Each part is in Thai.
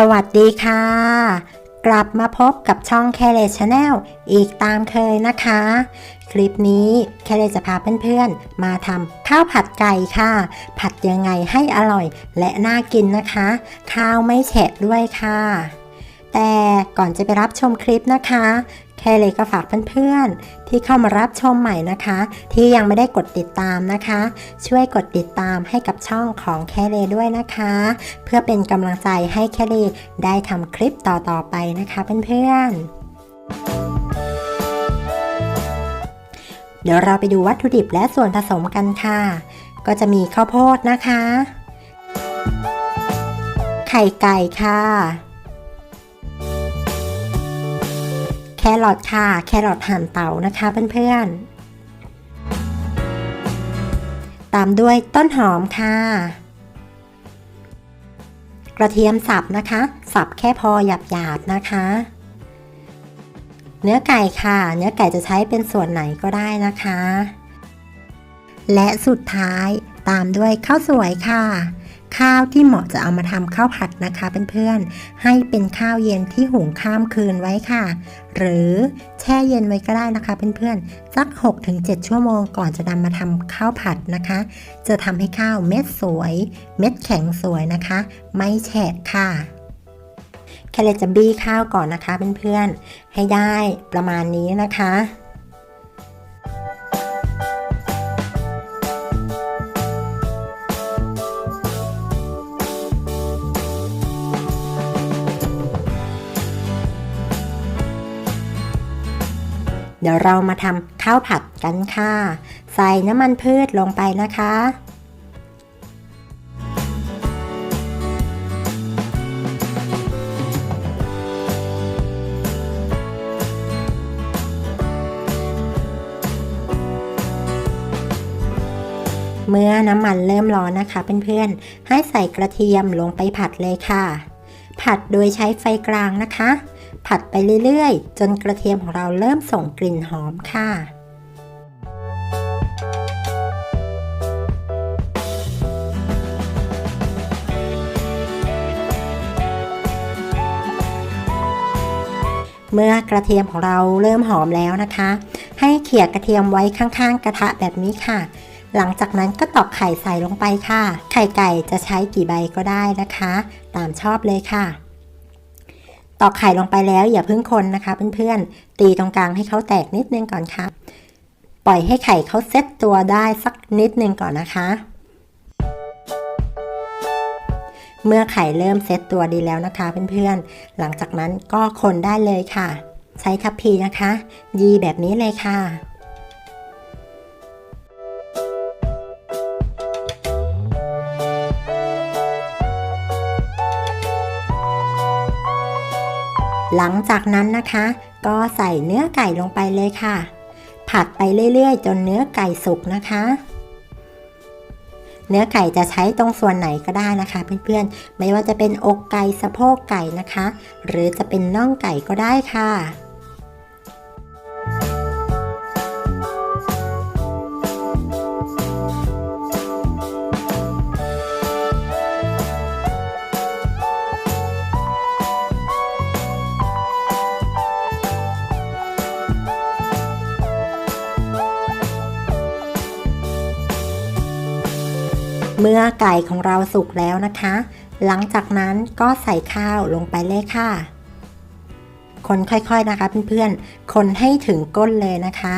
สวัสดีค่ะ กลับมาพบกับช่องแคเลชแนลอีกตามเคยนะคะ คลิปนี้แคเลจะพาเพื่อนๆ มาทำข้าวผัดไก่ค่ะ ผัดยังไงให้อร่อยและน่ากินนะคะ ข้าวไม่แฉะด้วยค่ะ แต่ก่อนจะไปรับชมคลิปนะคะ แค่เลยก็ฝากเพื่อนๆ ที่เข้ามารับชมใหม่นะคะ ที่ยังไม่ได้กดติดตามนะคะ ช่วยกดติดตามให้กับช่องของแค่เลด้วยนะคะ เพื่อเป็นกำลังใจให้แค่เลได้ทำคลิปต่อๆไปนะคะเพื่อนๆเดี๋ยวเราไปดูวัตถุดิบและส่วนผสมกันค่ะ ก็จะมีข้าวโพดนะคะ ไข่ไก่ค่ะ รอทค่ะ แครอทหั่นเต๋านะคะเพื่อนๆ ตามด้วยต้นหอมค่ะ กระเทียมสับนะคะ สับแค่พอหยาบๆนะคะ เนื้อไก่ค่ะ เนื้อไก่จะใช้เป็นส่วนไหนก็ได้นะคะ และสุดท้ายตามด้วยข้าวสวยค่ะ ข้าวที่เหมาะจะเอามาทำข้าวผัดนะคะเพื่อนๆ ให้เป็นข้าวเย็นที่หุงข้ามคืนไว้ค่ะ หรือแช่เย็นไว้ก็ได้นะคะเพื่อนๆสัก 6-7 ชั่วโมงก่อนจะนำมาทำข้าวผัดนะคะ จะทำให้ข้าวเม็ดสวย เม็ดแข็งสวยนะคะ ไม่แฉะค่ะแค่เลยจะบี้ข้าวก่อนนะคะเพื่อนๆ ให้ได้ประมาณนี้นะคะ เดี๋ยวเรามาทำข้าวผัดกันค่ะ ใส่น้ำมันพืชลงไปนะคะ เมื่อน้ำมันเริ่มร้อนนะคะเพื่อนๆ ให้ใส่กระเทียมลงไปผัดเลยค่ะ ผัดโดยใช้ไฟกลางนะคะ ผัดไปเรื่อยๆ จนกระเทียมของเราเริ่มส่งกลิ่นหอมค่ะเมื่อกระเทียมของเราเริ่มหอมแล้วนะคะ ให้เขี่ยกระเทียมไว้ข้างๆ กระทะแบบนี้ค่ะ หลังจากนั้นก็ตอกไข่ใส่ลงไปค่ะ ไข่ไก่จะใช้กี่ใบก็ได้นะคะ ตามชอบเลยค่ะ ตอกไข่ลงไปแล้วอย่าเพิ่งคนนะคะเพื่อนๆ ตีตรงกลางให้เขาแตกนิดนึงก่อนค่ะ ปล่อยให้ไข่เขาเซ็ตตัวได้สักนิดนึงก่อนนะคะ เมื่อไข่เริ่มเซ็ตตัวดีแล้วนะคะเพื่อนๆ หลังจากนั้นก็คนได้เลยค่ะ ใช้ทัพพีนะคะ ยีแบบนี้เลยค่ะ หลังจากนั้นนะคะ ก็ใส่เนื้อไก่ลงไปเลยค่ะ ผัดไปเรื่อยๆ จนเนื้อไก่สุกนะคะ เนื้อไก่จะใช้ตรงส่วนไหนก็ได้นะคะเพื่อนๆ ไม่ว่าจะเป็นอกไก่สะโพกไก่นะคะ หรือจะเป็นน่องไก่ก็ได้ค่ะ เมื่อไก่ของเราสุกแล้วนะคะ หลังจากนั้นก็ใส่ข้าวลงไปเลยค่ะ คนค่อยๆนะคะเพื่อนๆ คนให้ถึงก้นเลยนะคะ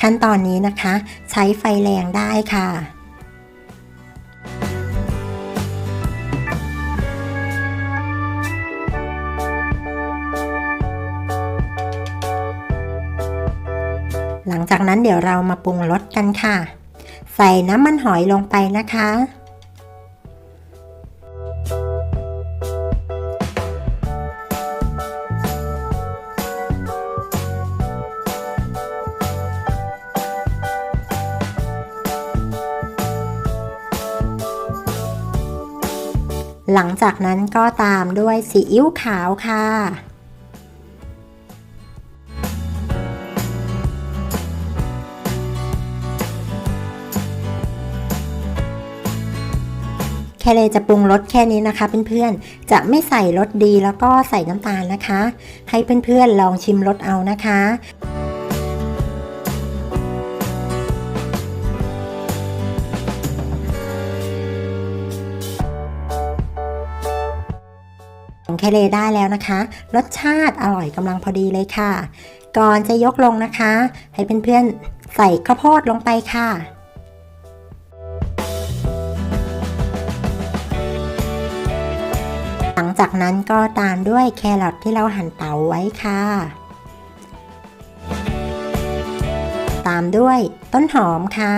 ขั้นตอนนี้นะคะ ใช้ไฟแรงได้ค่ะ หลังจากนั้นเดี๋ยวเรามาปรุงรสกันค่ะ ใส่น้ำมันหอยลงไปนะคะ หลังจากนั้นก็ตามด้วยซีอิ๊วขาวค่ะ ค่เลยจะปรุงรสแค่นี้นะคะเพื่อนๆ จะไม่ใส่รสดีแล้วก็ใส่น้ำตาลนะคะ ให้เพื่อนๆลองชิมรสเอานะคะของแคเลได้แล้วนะคะ รสชาติอร่อยกำลังพอดีเลยค่ะ ก่อนจะยกลงนะคะ ให้เพื่อนๆใส่ข้าวโพดลงไปค่ะ หลังจากนั้นก็ตามด้วยแครอทที่เราหั่นเตาไว้ค่ะ ตามด้วยต้นหอมค่ะ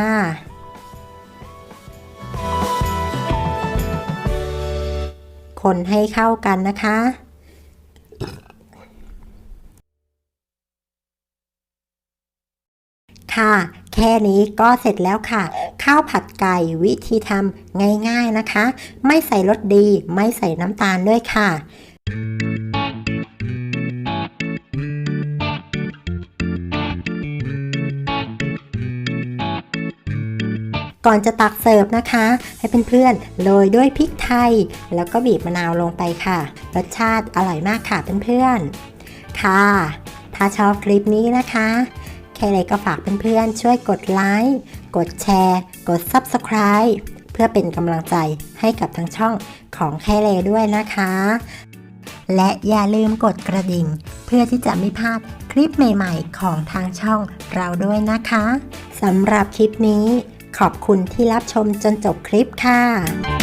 คนให้เข้ากันนะคะค่ะ แค่นี้ก็เสร็จแล้วค่ะ ข้าวผัดไก่วิธีทำง่ายๆนะคะ ไม่ใส่รสดีไม่ใส่น้ำตาลด้วยค่ะก่อนจะตักเสิร์ฟนะคะ ให้เพื่อนๆโรยด้วยพริกไทย แล้วก็บีบมะนาวลงไปค่ะ รสชาติอร่อยมากค่ะเพื่อนๆค่ะ ถ้าชอบคลิปนี้นะคะ แค่เลยก็ฝากเพื่อนๆช่วยกดไลค์กดแชร์ กด Subscribe เพื่อเป็นกำลังใจให้กับทางช่องของแค่เลด้วยนะคะ และอย่าลืมกดกระดิ่ง เพื่อที่จะไม่พลาดคลิปใหม่ๆ ของทางช่องเราด้วยนะคะสำหรับคลิปนี้ขอบคุณที่รับชมจนจบคลิปค่ะ